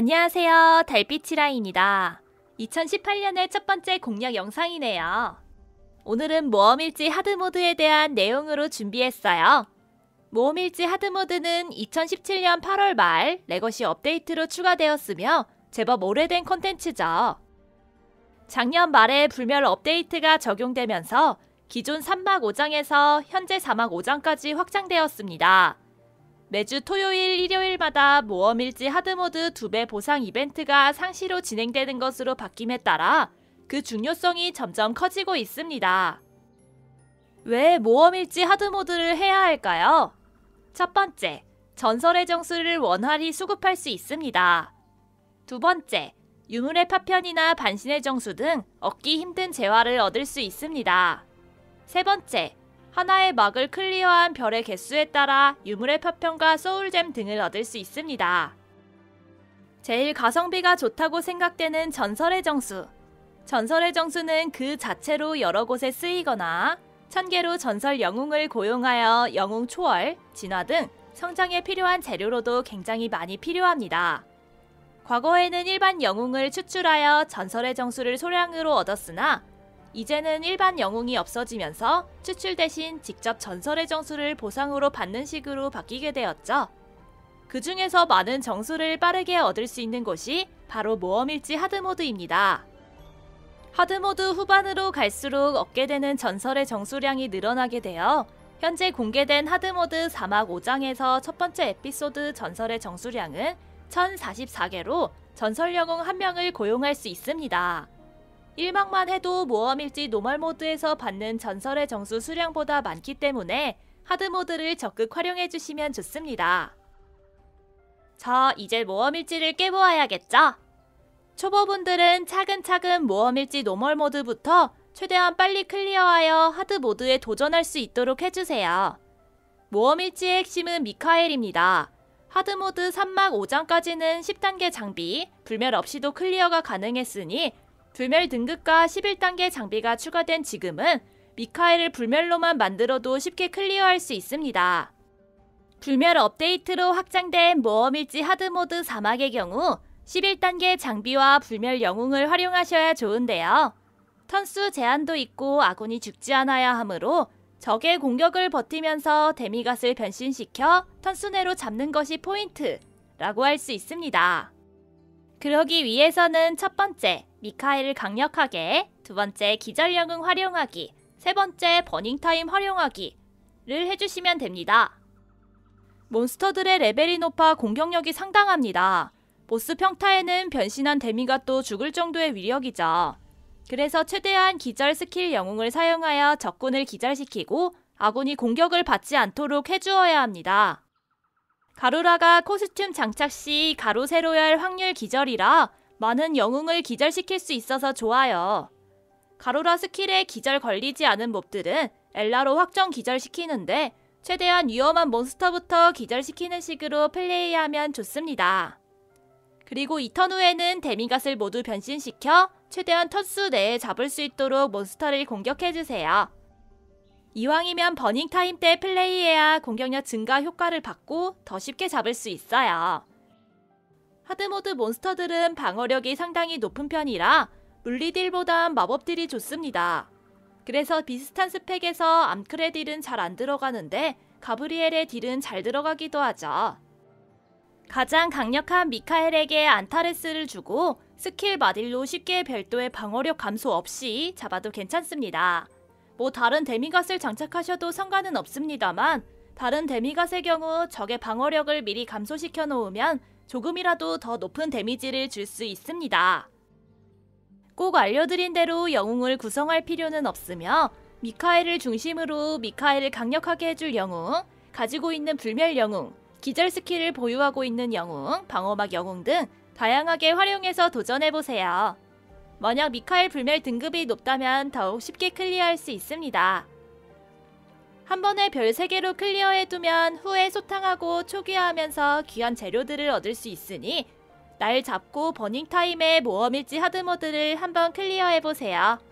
안녕하세요. 달빛이라입니다. 2018년의 첫 번째 공략 영상이네요. 오늘은 모험일지 하드모드에 대한 내용으로 준비했어요. 모험일지 하드모드는 2017년 8월 말 레거시 업데이트로 추가되었으며 제법 오래된 콘텐츠죠. 작년 말에 불멸 업데이트가 적용되면서 기존 3막 5장에서 현재 4막 5장까지 확장되었습니다. 매주 토요일, 일요일마다 모험일지 하드모드 2배 보상 이벤트가 상시로 진행되는 것으로 바뀜에 따라 그 중요성이 점점 커지고 있습니다. 왜 모험일지 하드모드를 해야 할까요? 첫 번째, 전설의 정수를 원활히 수급할 수 있습니다. 두 번째, 유물의 파편이나 반신의 정수 등 얻기 힘든 재화를 얻을 수 있습니다. 세 번째, 하나의 막을 클리어한 별의 개수에 따라 유물의 파편과 소울잼 등을 얻을 수 있습니다. 제일 가성비가 좋다고 생각되는 전설의 정수. 전설의 정수는 그 자체로 여러 곳에 쓰이거나 천개로 전설 영웅을 고용하여 영웅 초월, 진화 등 성장에 필요한 재료로도 굉장히 많이 필요합니다. 과거에는 일반 영웅을 추출하여 전설의 정수를 소량으로 얻었으나 이제는 일반 영웅이 없어지면서 추출 대신 직접 전설의 정수를 보상으로 받는 식으로 바뀌게 되었죠. 그 중에서 많은 정수를 빠르게 얻을 수 있는 곳이 바로 모험일지 하드모드입니다. 하드모드 후반으로 갈수록 얻게 되는 전설의 정수량이 늘어나게 되어 현재 공개된 하드모드 4막 5장에서 첫 번째 에피소드 전설의 정수량은 1044개로 전설 영웅 한 명을 고용할 수 있습니다. 1막만 해도 모험일지 노멀 모드에서 받는 전설의 정수 수량보다 많기 때문에 하드 모드를 적극 활용해 주시면 좋습니다. 자, 이제 모험일지를 깨보아야겠죠? 초보분들은 차근차근 모험일지 노멀 모드부터 최대한 빨리 클리어하여 하드 모드에 도전할 수 있도록 해주세요. 모험일지의 핵심은 미카엘입니다. 하드모드 3막 5장까지는 10단계 장비, 불멸 없이도 클리어가 가능했으니 불멸 등급과 11단계 장비가 추가된 지금은 미카엘을 불멸로만 만들어도 쉽게 클리어할 수 있습니다. 불멸 업데이트로 확장된 모험일지 하드모드 4막의 경우 11단계 장비와 불멸 영웅을 활용하셔야 좋은데요. 턴수 제한도 있고 아군이 죽지 않아야 하므로 적의 공격을 버티면서 데미갓을 변신시켜 턴수 내로 잡는 것이 포인트라고 할 수 있습니다. 그러기 위해서는 첫 번째, 미카엘을 강력하게, 두 번째, 기절 영웅 활용하기, 세 번째, 버닝타임 활용하기를 해주시면 됩니다. 몬스터들의 레벨이 높아 공격력이 상당합니다. 보스 평타에는 변신한 데미가 또 죽을 정도의 위력이죠. 그래서 최대한 기절 스킬 영웅을 사용하여 적군을 기절시키고 아군이 공격을 받지 않도록 해주어야 합니다. 가루라가 코스튬 장착 시 가루 세로열 확률 기절이라 많은 영웅을 기절시킬 수 있어서 좋아요. 가루라 스킬에 기절 걸리지 않은 몹들은 엘라로 확정 기절시키는데 최대한 위험한 몬스터부터 기절시키는 식으로 플레이하면 좋습니다. 그리고 이턴 후에는 데미갓을 모두 변신시켜 최대한 턴수 내에 잡을 수 있도록 몬스터를 공격해주세요. 이왕이면 버닝타임 때 플레이해야 공격력 증가 효과를 받고 더 쉽게 잡을 수 있어요. 하드모드 몬스터들은 방어력이 상당히 높은 편이라 물리딜보단 마법딜이 좋습니다. 그래서 비슷한 스펙에서 암크레 딜은 잘 안 들어가는데 가브리엘의 딜은 잘 들어가기도 하죠. 가장 강력한 미카엘에게 안타레스를 주고 스킬 마딜로 쉽게 별도의 방어력 감소 없이 잡아도 괜찮습니다. 뭐 다른 데미갓을 장착하셔도 상관은 없습니다만 다른 데미갓의 경우 적의 방어력을 미리 감소시켜 놓으면 조금이라도 더 높은 데미지를 줄 수 있습니다. 꼭 알려드린 대로 영웅을 구성할 필요는 없으며 미카엘을 중심으로 미카엘을 강력하게 해줄 영웅, 가지고 있는 불멸 영웅, 기절 스킬을 보유하고 있는 영웅, 방어막 영웅 등 다양하게 활용해서 도전해보세요. 만약 미카엘 불멸 등급이 높다면 더욱 쉽게 클리어할 수 있습니다. 한 번에 별 3개로 클리어해두면 후에 소탕하고 초기화하면서 귀한 재료들을 얻을 수 있으니 날 잡고 버닝타임의 모험일지 하드모드를 한번 클리어해보세요.